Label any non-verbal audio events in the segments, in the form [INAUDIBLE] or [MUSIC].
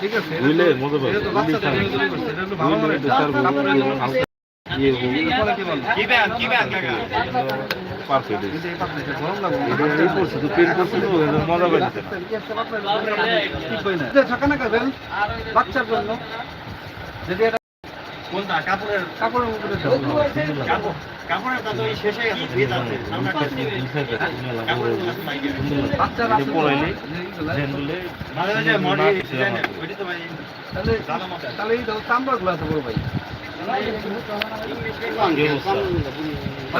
ঠিক আছে বাচ্চার জন্য। যদি এটা কোনটা কাপড়ের কাপড়ের উপরে দেওয়া কাপড় কাপড়ের দাদা ওই শেষে গেছে ভিত আছে আমরা কাপড়েরগুলো নাই বাচ্চার এটা আছে তো, পরাইলে এইগুলা। ধ্যান দিলে মাঝে মাঝে মডি ডিজাইন ওইটা তো ভাই তাহলে তাহলে এই চামড়া গুলো আছে বড় ভাই।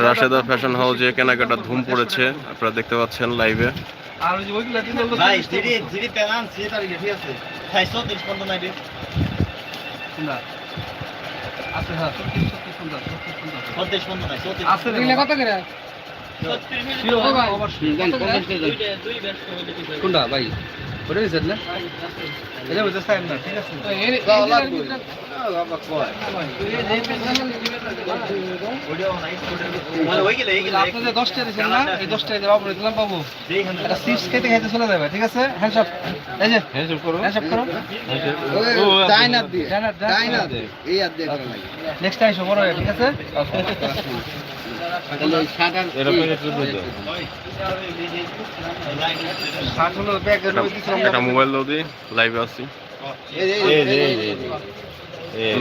রাশেদা ফ্যাশন হাউসে কেনাকাটা ধুম পড়েছে আপনারা দেখতে পাচ্ছেন লাইভে। আর ওই ওইগুলা দিন ভাই জিডি জিডি পেলান সে তারিখে ঠিক আছে। 630 পর্যন্ত নাই রে সুন্দর আছে হ্যাঁ সত্যি সত্যি সুন্দর সত্যি সুন্দর 30 পর্যন্ত নাই 34 আছে রে কত করে? কোনটা? ভাই ওটা না? এটা বুঝতে না ঠিক আছে। মানে দশটা দিয়েছেন না এই দশটা দিয়ে বাবু দিলাম বাবু। যেখানে চিপস খেতে খেতে চলে যাবে ঠিক আছে? হ্যান্ডশপ এই যে হ্যান্ডশেক করো। হ্যান্ডশপ করো। ও দিয়ে চাইনার দিয়ে এই আর দিয়ে নেক্সট টাইম বড় হবে ঠিক আছে? একটা- মোবাইল দাও দিই লাইভে আসছি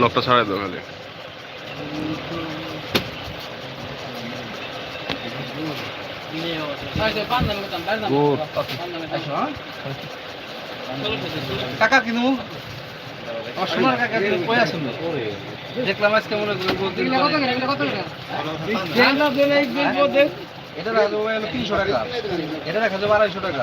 লোকটা ছাড়াই দাও খালি। কাকা কিনু সোনার কাকা কিনু কই আসুন দেখলাম আজকে মনে করি এটা রাখা যাবে তিনশো টাকা। এটা রাখা যাবে আড়াইশো টাকা।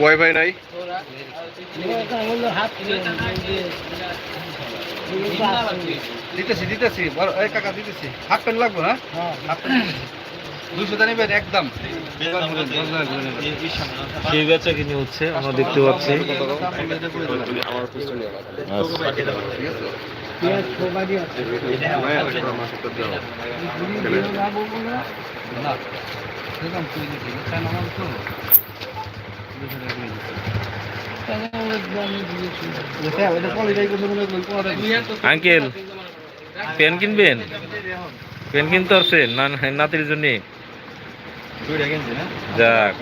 ওয়াইফাই নাই? দিতেছি দিতেছি। এই কাকা দিতেছি। হাফ প্যান্ট লাগবে না হাফ প্যান্ট নেবেন একদম। সেই বেচা কিনে হচ্ছে আমরা দেখতে পাচ্ছি। কোয়ালিটি আঙ্কেল পেন কিনবেন? পেন কিনতে পারছেন না না- নাতির জন্য? যাক।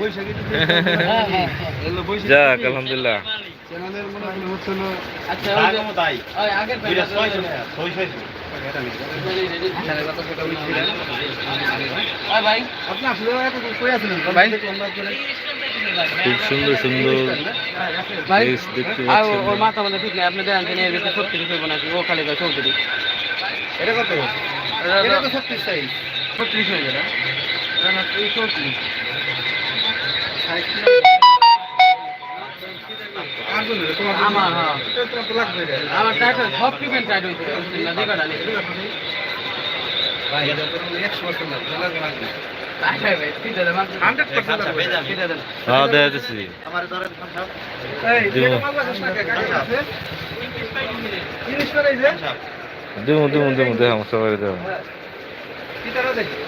বৈশাখী [LAUGHS] এগুলো বৈশাখী। যাক আলহামদুলিল্লাহ। চ্যানেলের মনে হয় হচ্ছে হলো তাই। দুইটা 600 টাকা 600 আপনি আসলে এত কই আছিলেন ভাই। আমরা করে খুব সুন্দর সুন্দর ওর মাথা মানে ঠিক নাই। আপনি দেখেন যে এর ভিতরে সত্যি কিছু নাকি? ও খালি কয় চৌধুরী। এটা কত? এটা তো 36 সাইজ। 36 হয়ে গেল না না এই আমার, হ্যাঁ। আমার টাইট সব টিফিন টাইট হইছে না দিবাটা নেই ভাই এটা তো 100% লাগবে লাগবে লাগবে টাইট হয় ভাই ঠিক আছে মাত্র 100% লাগবে ঠিক আছে হ্যাঁ দেখা যাচ্ছে আমার ধরেন সব এই দেবো। সবাই দেবো কিটারা দেখ ভাই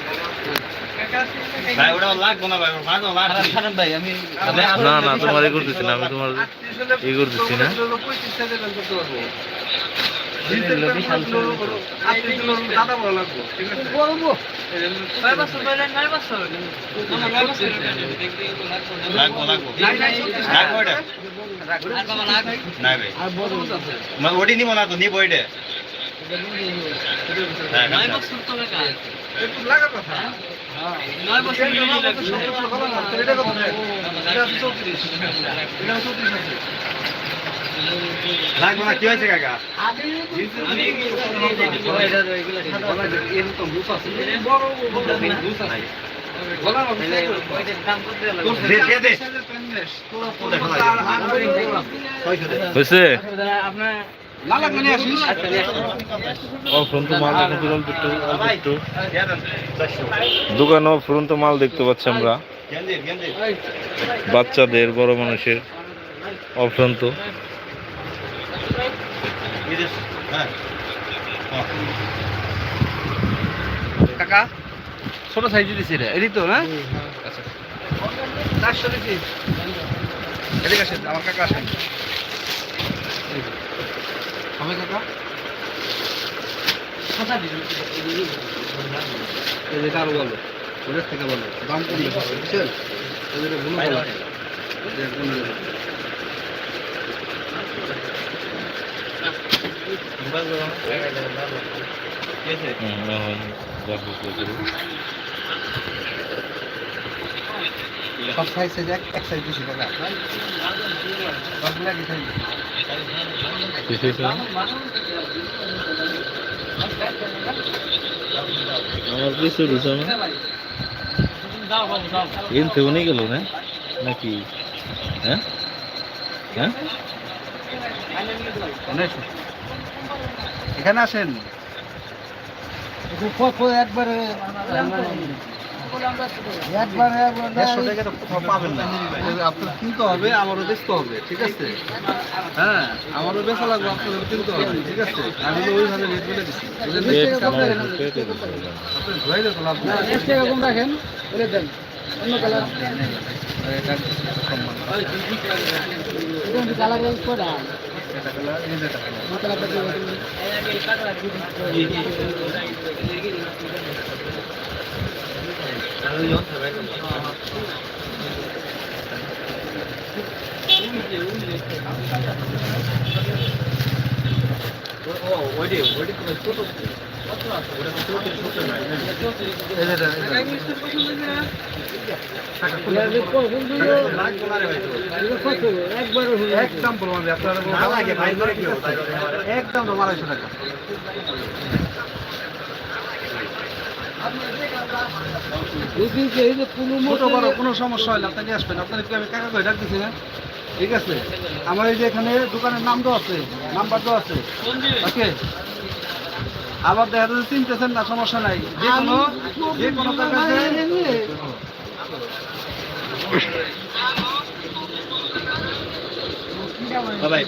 ওটা লাগবো না না না তোমার এ করতেছি না আমি তোমার ই করতেছি না। এটা? ওডি নিব না তো নিব ওইটা হ্যাঁ নয় বছর তো লাগা কথা। এটা লাগবে না কি হয়েছে কাকা? হয়েছে। আপনার দোকানে অফ্রন্ত মাল দেখতে পাচ্ছি আমরা। বাচ্চাদের বড় মানুষের অফ্রন্ত। হ্যাঁ কাকা ছোট সাইজ দিছি রে এডি তো না আচ্ছা। চারশো দিছি। এদিকে আসেন আমার কাকা আসেন। হবে কাকা? যেটা আরও বলো ওদের থেকে বলো। দাম কম বেশি আছে, বুঝছেন? ওদের ভুলো বলো যে কোন নেবে। হুম, এখন দেখো কি করে। সব সাইজ সাইজ এক এক সাইজ দিছি কাকা সবগুলা সাইজ না? আমার কিছু রুচে না এন থেকে নিয়ে গেল না? নাকি? হ্যাঁ? হ্যাঁ? এখানে আসেন। একবারে। আপনার কিনতে হবে আমারও বেচতে হবে ঠিক আছে? হ্যাঁ আমারও বেচা লাগবে আপনাদের কিনতে হবে ঠিক আছে? আমি ওইভাবে রেট বলে দিচ্ছি। আপনি ধোয়াই দিতে লাভ নেই। এটা সম্মান। কালার, যেটা কালার। এই যেটা, এই যে আপনারা বলবেন, না লাগে ভাই করে কি হবে একদম তো আড়াইশো টাকা ছোট বড় কোনো সমস্যা হয় না আপনি আসবেন। আপনার কি আমি করে না? ঠিক আছে? আমার এই যে এখানে দোকানের নাম দেওয়া আছে নাম্বার দেওয়া আছে। ওকে? আবার দেখা যাচ্ছে চিনতেছেন না সমস্যা নাই। যে কোনো যে কোনো বাবাই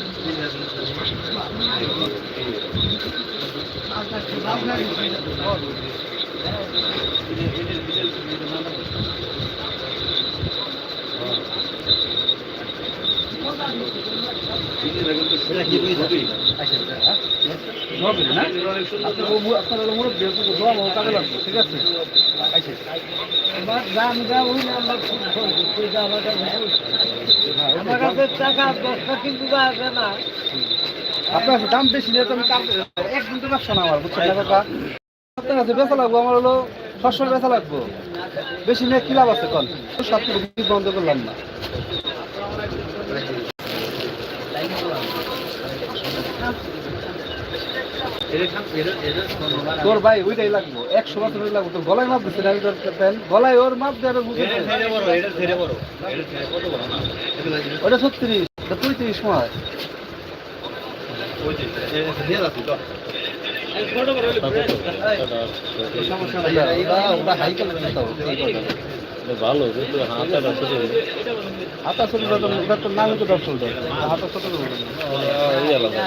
আপনার ও- আপনার হলো মুরব্বি, আপনার ঠিক আছে দাম বেশি নিয়ে তো আমি একদিন তো ব্যবসা না আমার বুঝছেন? আপনার কাছে বেচা লাগবো, আমার হলো সবসময় বেচা লাগবো। বেশি নিয়ে কি লাভ আছে কন? সব বন্ধ করলাম না। তোর ভাই ওইটাই লাগবো, একশো বছর লাগবো, তোর গলায় মাপ দিচ্ছে আমি তোর গলায় ওর মাপ দিয়ে আরও না ওটা ছত্রিশ সময় ভালো কিন্তু ছোট হাতা ছোট তো নাম তো দশ হাতা ছোট আলাদা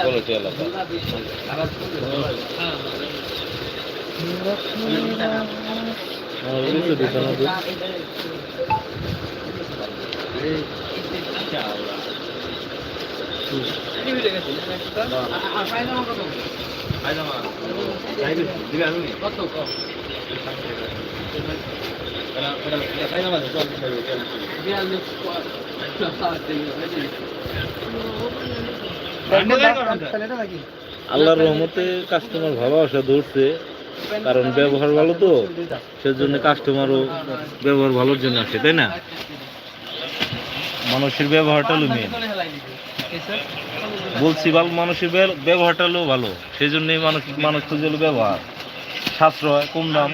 আল্লাহর রহমতে কাস্টমার ভালোবাসা ধরছে কারণ ব্যবহার ভালো তো? সেজন্য কাস্টমারও ব্যবহার ভালোর জন্য আসে তাই না? মানুষের ব্যবহারটা হলো মেন বলছি ভালো মানুষের ব্যবহারটা হলেও ভালো। সেই জন্যই মানুষ মানুষ খুঁজে হলো ব্যবহার। সাশ্রয় কম দাম।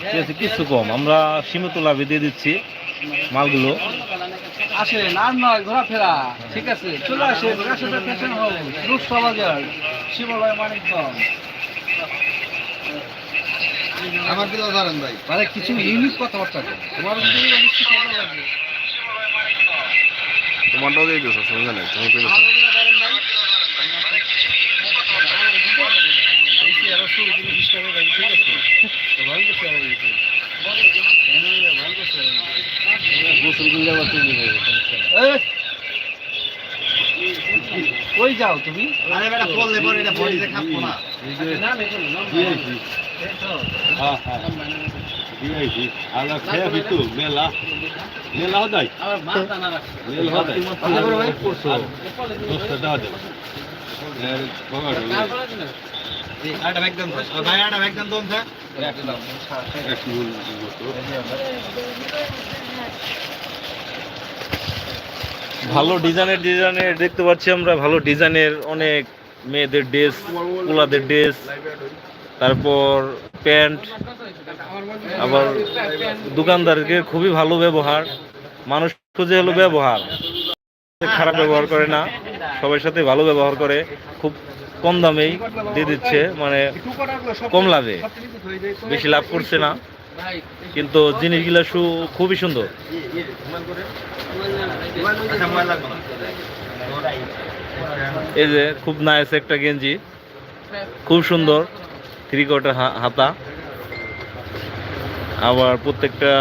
ঠিক আছে কিছু কম। আমরা সীমিত লাভে দিয়ে দিচ্ছি মালগুলো। আসেন আর নয় ঘোরাফেরা। ঠিক আছে চলে আসেন রাশেদের ফ্যাশন হাউস রূপসা বাজার শিবালয় মানিকগঞ্জ। আমার দিকে ধরেন ভাই। মানে কিছু ইউনিক কথাবার্তা তোমার তোমারটাও দিয়ে দিয়েছ সমস্যা নেই। তুমি পেয়ে গেছো। এই যে আরও শুরু করে ডিস্টার্ব হয়ে ঠিক আছে তো ভালো কিছু হবে কিছু ভালো কিছু গোসল করলে আবার চলে যাবে এই! কই যাও তুমি। আরে বেটা বললে পরে এটা বডিতে খাব না। হ্যাঁ হ্যাঁ। দিয়েছি খেয়ে ফিতু মেলা মেলা হদাই মেলা হদাই ভাই করছ দশটা টাকা দেবো এর বগাড় ভালো ডিজাইনের ডিজাইনের দেখতে পাচ্ছি আমরা, ভালো ডিজাইনের অনেক মেয়েদের ড্রেস, পোলাদের ড্রেস, তারপর প্যান্ট, আবার দোকানদারকে খুবই ভালো ব্যবহার, মানুষ খুঁজে হলো ব্যবহার। খারাপ ব্যবহার করে না, সবার সাথে ভালো ব্যবহার করে, খুব কম দামেই দিয়ে দিচ্ছে মানে কম লাভে। বেশি লাভ করছে না। কিন্তু জিনিসগুলো সু খুবই সুন্দর। এই যে খুব নাইস একটা গেঞ্জি। খুব সুন্দর। থ্রি কোয়ার্টার হাতা। আবার প্রত্যেকটা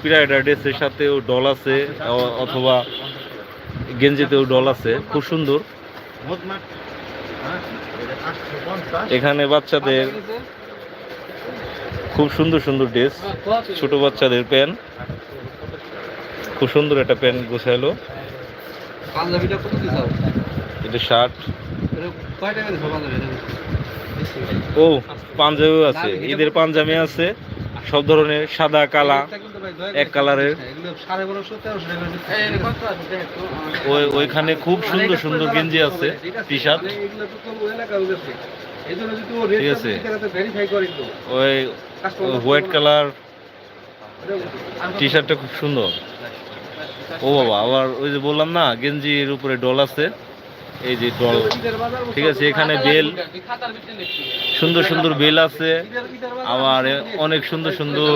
পিরাইডার ড্রেসের সাথেও ডল আছে অথবা গেঞ্জিতেও ডল আছে। খুব সুন্দর। এখানে বাচ্চাদের খুব সুন্দর সুন্দর ড্রেস, ছোট বাচ্চাদের প্যান্ট। খুব সুন্দর একটা প্যান্ট গোছাইলো এটা শার্ট। পাঞ্জাবি ও, পাঞ্জাবিও আছে ঈদের পাঞ্জাবি আছে। সব ধরনের সাদা কালা এক কালারের। ওইখানে খুব সুন্দর সুন্দর গেঞ্জি আছে টি শার্ট ঠিক আছে। ভেরিফাই করি তো ওই হোয়াইট কালার টি শার্টটা খুব সুন্দর। ও বাবা আবার ওই যে বললাম না গেঞ্জির উপরে ডল আছে। এই যে ডল ঠিক আছে, এখানে বেল। সুন্দর সুন্দর বেল আছে। আবার অনেক সুন্দর সুন্দর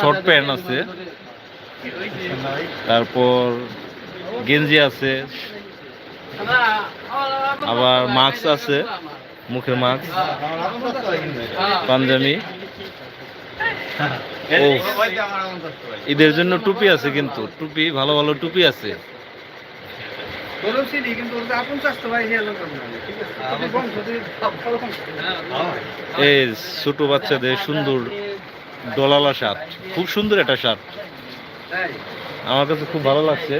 শর্ট প্যান্ট আছে। তারপর গেঞ্জি আছে। আবার মাস্ক আছে, মুখের মাস্ক। পাঞ্জাবি। ঈদের জন্য টুপি আছে কিন্তু, টুপি, ভালো ভালো টুপি আছে। কিন্তু ওটা আপন চাষতে ভাই হেলো ঠিক আছে? বংশ। যদি এই ছোট বাচ্চাদের সুন্দর ডলালা শার্ট খুব সুন্দর একটা শার্ট। আমার কাছে খুব ভালো লাগছে।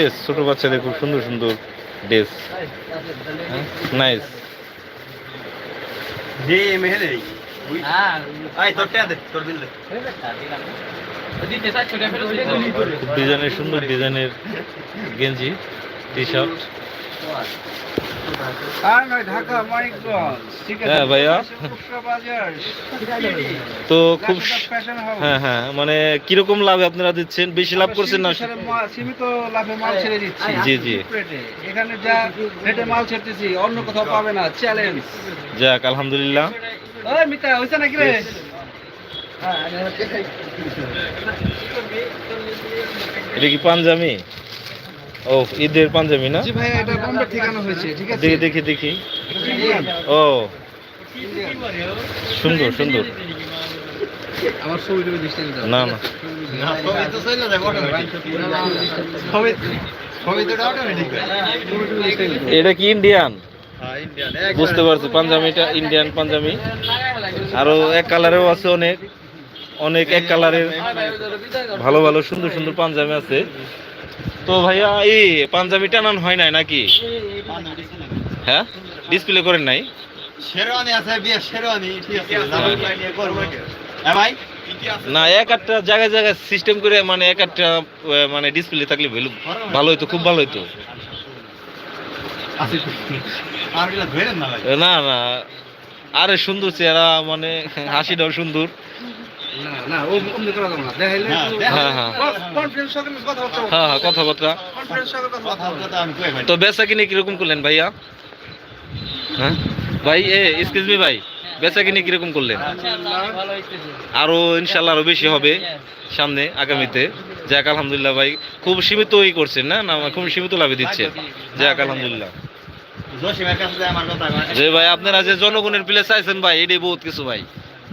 এস ছোট বাচ্চাদের খুব সুন্দর সুন্দর ড্রেস। নাইস যে মেহেলে ডিজাইনের সুন্দর ডিজাইনের গেঞ্জি টি শার্ট আর নয় ঢাকা মানিকগঞ্জ ঠিক আছে হ্যাঁ, ভাইয়া। তো খুব হ্যাঁ হ্যাঁ মানে কীরকম লাভে আপনারা দিচ্ছেন? বেশি লাভ করছেন না? সীমিত লাভে মাল ছেড়ে দিচ্ছি জি, জি। এখানে যা রেটে মাল ছেড়তেছি অন্য কোথাও পাবে না। চ্যালেঞ্জ যাক আলহামদুলিল্লাহ। মিতা হইছে নাকি রে? এটা কি পাঞ্জাবি? ও ঈদের পাঞ্জাবি না? জি ভাই এটা বোম্বে ঠিকানা হয়েছে ঠিক আছে? দেখি দেখি দেখি। ও। সুন্দর সুন্দর। আমার না না। এটা কি হ্যাঁ ইন্ডিয়ান বুঝতে পারছি পাঞ্জাবিটা ইন্ডিয়ান পাঞ্জাবি আরও এক কালারেরও আছে অনেক অনেক এক কালারের ভালো ভালো সুন্দর সুন্দর পাঞ্জাবি আছে। তো ভাইয়া এই পাঞ্জাবি টানান হয় নাই নাকি? হ্যাঁ? ডিসপ্লে করেন নাই? হ্যাঁ ভাই? না এক একটা জায়গায় জায়গায় সিস্টেম করে মানে এক একটা মানে ডিসপ্লে থাকলে ভালো ভালো হইতো খুব ভালো হইতো। না না আরে সুন্দর চেহারা মানে হাসিটাও সুন্দর। হ্যাঁ, হ্যাঁ। কথাবার্তা হ্যাঁ কথাবার্তা। তো বেচা কিনে কীরকম করলেন ভাইয়া? হ্যাঁ? ভাই এ এক্সকিউজ মি ভাই বেচা কিনে কীরকম করলেন? আরও ইনশাল্লাহ আরও বেশি হবে সামনে আগামীতে। যাক আলহামদুলিল্লাহ ভাই খুব সীমিতই করছেন না? না খুব সীমিত লাভে দিচ্ছেন। যাক আলহামদুলিল্লাহ। যে ভাই, আপনারা যে জনগণের প্লে চাইছেন ভাই, এটাই বহুত কিছু ভাই।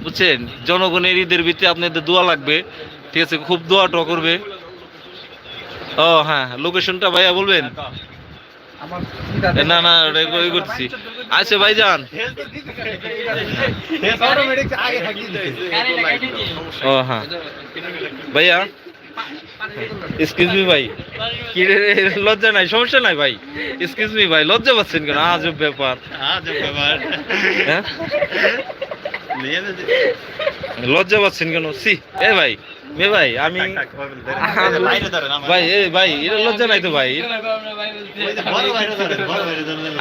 বুঝছেন? জনগণের ঈদের ভিত্তি আপনাদের দোয়া লাগবে। ঠিক আছে, খুব দোয়া ট করবে। ও হ্যাঁ লোকেশনটা ভাইয়া বলবেন? না না ওই করছি আচ্ছা ভাই যান ও হ্যাঁ। ভাইয়া? এক্সকিউজ মি ভাই। কি লজ্জা নাই সমস্যা নাই ভাই? এক্সকিউজ মি ভাই লজ্জা পাচ্ছেন কেন? আজব ব্যাপার। আজব ব্যাপার। হ্যাঁ। লজ্জা পাচ্ছেন কেন? সি এ ভাই। মে ভাই আমি। ভাই এ ভাই এটা লজ্জা নাই তো ভাই।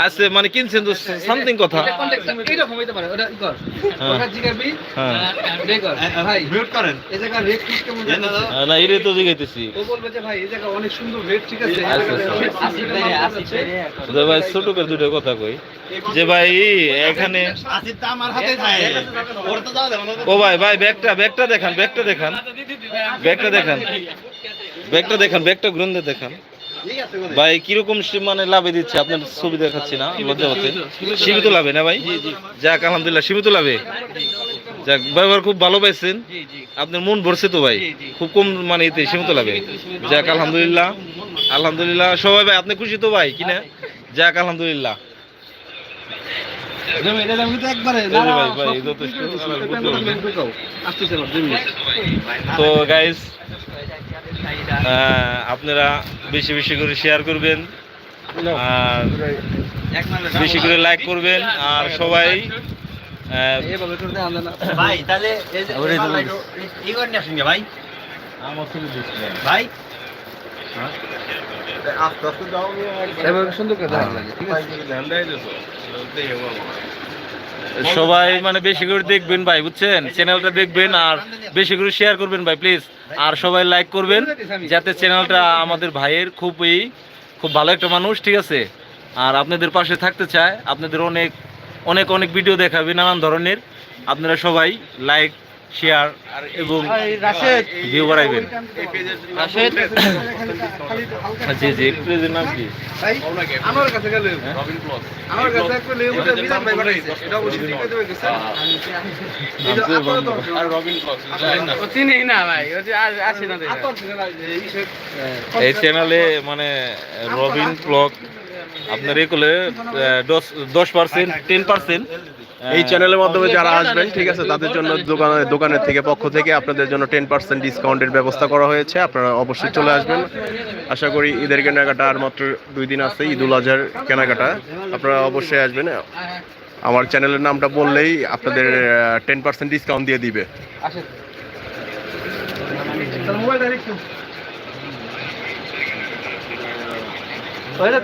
আছে মানে কিনছেন তো সামথিং কথা। কন্টাক্ট এইরকম হইতে পারে ওটা কর। হ্যাঁ। ওটা জিগাবি হ্যাঁ। ভাই। মিউট করেন। এই জায়গা না এটা তো জিগাইতেছি। ও বলবে যে ভাই এই জায়গা অনেক সুন্দর রেট ঠিক আছে আচ্ছা, আচ্ছা। ভাই ছোট করে দুটো কথা কই। যে ভাই এখানে ও ভাই ভাই ব্যাগটা ব্যাগটা দেখান ব্যাগটা দেখান। ব্যাগটা দেখান। ব্যাগটা দেখান ব্যাগটা গ্রন্থে দেখান। ভাই কীরকম মানে লাভে দিচ্ছে? আপনার ছবি দেখাচ্ছি না লজ্জা হচ্ছে সীমিত লাভে না ভাই? যাক আলহামদুলিল্লাহ সীমিত লাভে। যাক ব্যবহার খুব ভালো পাইছেন। আপনার মন ভরছে তো ভাই। খুব কম মানে এতে সীমিত লাভে। যাক আলহামদুলিল্লাহ। আলহামদুলিল্লাহ সবাই ভাই আপনি খুশি তো ভাই কিনা যাক আলহামদুলিল্লাহ। তো গাইস আপনারা বেশি বেশি করে শেয়ার করবেন আর বেশি করে লাইক করবেন আর সবাই ভাই তাহলে যে ভাই, ভাই ভাই এভাবে সুন্দর করে লাগে ঠিক আছে সবাই মানে বেশি করে দেখবেন ভাই, বুঝছেন? চ্যানেলটা দেখবেন আর বেশি করে শেয়ার করবেন ভাই প্লিজ আর সবাই লাইক করবেন, যাতে চ্যানেলটা আমাদের ভাইয়ের খুবই, খুব ভালো একটা মানুষ, ঠিক আছে? আর আপনাদের পাশে থাকতে চায়, আপনাদের অনেক অনেক অনেক ভিডিও দেখাবে নানান ধরনের। আপনারা সবাই লাইক শেয়ার এবং ভিউ বাড়াইবেন। জি জি প্লিজের নাম কি? আমার কাছে গেলে আমার কাছে একটা লেবু তো ভাই পাঠাইছে এটা অবশ্যই ঠিক করে দেবে গেছে এই আর রবিন ও চিনি না ভাই ও যে আস- না এই চ্যানেলে মানে রবিন ব্লগ আপনার এ করলে দশ দশ পার্সেন্ট টেন পার্সেন্ট এই চ্যানেলের মাধ্যমে যারা আসবেন ঠিক আছে তাদের জন্য দোকানে দোকানের থেকে পক্ষ থেকে আপনাদের জন্য টেন পার্সেন্ট ডিসকাউন্টের ব্যবস্থা করা হয়েছে। আপনারা অবশ্যই চলে আসবেন। আশা করি ঈদের কেনাকাটা আর মাত্র দুই দিন আছে ঈদ উল আজহার কেনাকাটা। আপনারা অবশ্যই আসবেন। আমার চ্যানেলের নামটা বললেই আপনাদের টেন পার্সেন্ট ডিসকাউন্ট দিয়ে দিবে।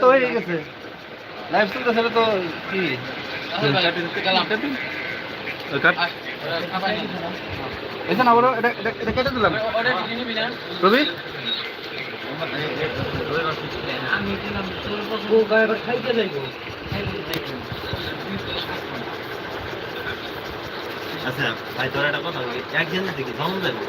তো হয়ে গেছে। লাইভ চলতেছে তো কি? এটা না বলো এটা এটা এটা কেটে দিলাম। রবি আচ্ছা ভাই তোর একটা কথা বলি। একদিন দেখি জমন দেবো।